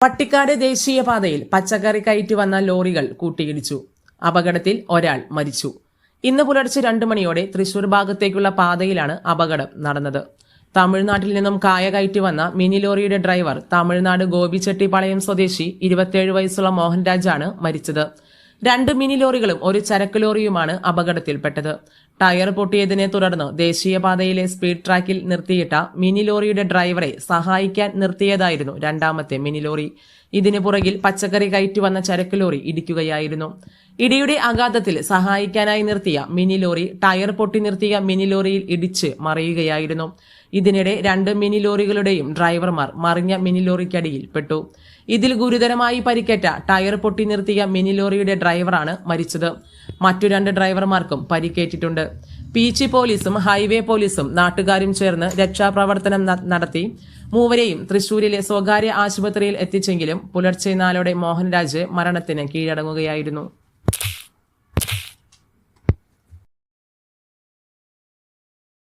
പട്ടിക്കാട് ദേശീയപാതയിൽ പച്ചക്കറി കയറ്റി വന്ന ലോറികൾ കൂട്ടിയിടിച്ചു. അപകടത്തിൽ ഒരാൾ മരിച്ചു. ഇന്ന് പുലർച്ചെ രണ്ടു മണിയോടെ തൃശൂർ ഭാഗത്തേക്കുള്ള പാതയിലാണ് അപകടം നടന്നത്. തമിഴ്നാട്ടിൽ നിന്നും കായ കയറ്റി വന്ന മിനി ലോറിയുടെ ഡ്രൈവർ തമിഴ്നാട് ഗോപിച്ചെട്ടിപ്പാളയം സ്വദേശി ഇരുപത്തിയേഴ് വയസ്സുള്ള മോഹൻരാജാണ് മരിച്ചത്. രണ്ട് മിനി ലോറികളും ഒരു ചരക്ക് ലോറിയുമാണ് അപകടത്തിൽപ്പെട്ടത്. ടയർ പൊട്ടിയതിനെ തുടർന്ന് ദേശീയപാതയിലെ സ്പീഡ് ട്രാക്കിൽ നിർത്തിയിട്ട മിനി ലോറിയുടെ ഡ്രൈവറെ സഹായിക്കാൻ നിർത്തിയതായിരുന്നു രണ്ടാമത്തെ മിനി ലോറി. ഇതിനു പുറകിൽ പച്ചക്കറി കയറ്റി വന്ന ചരക്ക് ലോറി ഇടിക്കുകയായിരുന്നു. ഇടിയുടെ ആഘാതത്തിൽ സഹായിക്കാനായി നിർത്തിയ മിനി ലോറി ടയർ പൊട്ടി നിർത്തിയ മിനി ലോറിയിൽ ഇടിച്ച് മറിയുകയായിരുന്നു. ഇതിനിടെ രണ്ട് മിനി ലോറികളുടെയും ഡ്രൈവർമാർ മറിഞ്ഞ മിനി ലോറിക്കടിയിൽ പെട്ടു. ഇതിൽ ഗുരുതരമായി പരിക്കേറ്റ ടയർ പൊട്ടി നിർത്തിയ മിനി ലോറിയുടെ ഡ്രൈവറാണ് മരിച്ചത്. മറ്റു രണ്ട് ഡ്രൈവർമാർക്കും പരിക്കേറ്റിട്ടുണ്ട്. പീച്ചി പോലീസും ഹൈവേ പോലീസും നാട്ടുകാരും ചേർന്ന് രക്ഷാപ്രവർത്തനം നടത്തി. മൂവരെയും തൃശൂരിലെ സ്വകാര്യ ആശുപത്രിയിൽ എത്തിച്ചെങ്കിലും പുലർച്ചെ നാലോടെ മോഹൻരാജ് മരണത്തിന് കീഴടങ്ങുകയായിരുന്നു.